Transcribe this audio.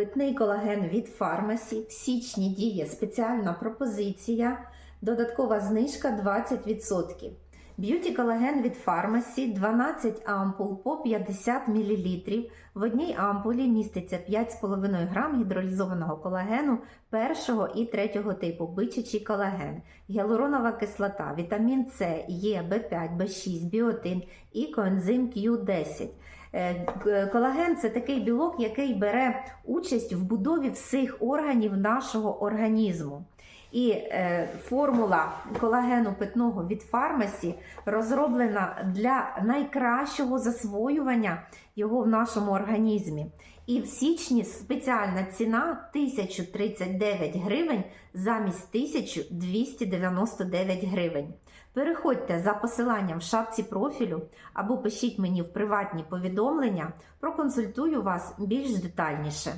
Питний колаген від фармасі. В січні діє спеціальна пропозиція, додаткова знижка 20%. Б'юті колаген від фармасі 12 ампул по 50 мл. В одній ампулі міститься 5,5 грам гідролізованого колагену першого і третього типу бичачий колаген, гіалуронова кислота, вітамін С, Е, В5, В6, біотин і коензим Q10. Е, Колаген це такий білок, який бере участь в будові всіх органів нашого організму. І е, формула колагену питного від фармасі розроблена для найкращого засвоювання його в нашому організмі. І в січні спеціальна ціна 1039 гривень замість 1299 гривень. Переходьте за посиланням в шапці профілю або пишіть мені в приватні повідомлення, проконсультую вас більш детальніше.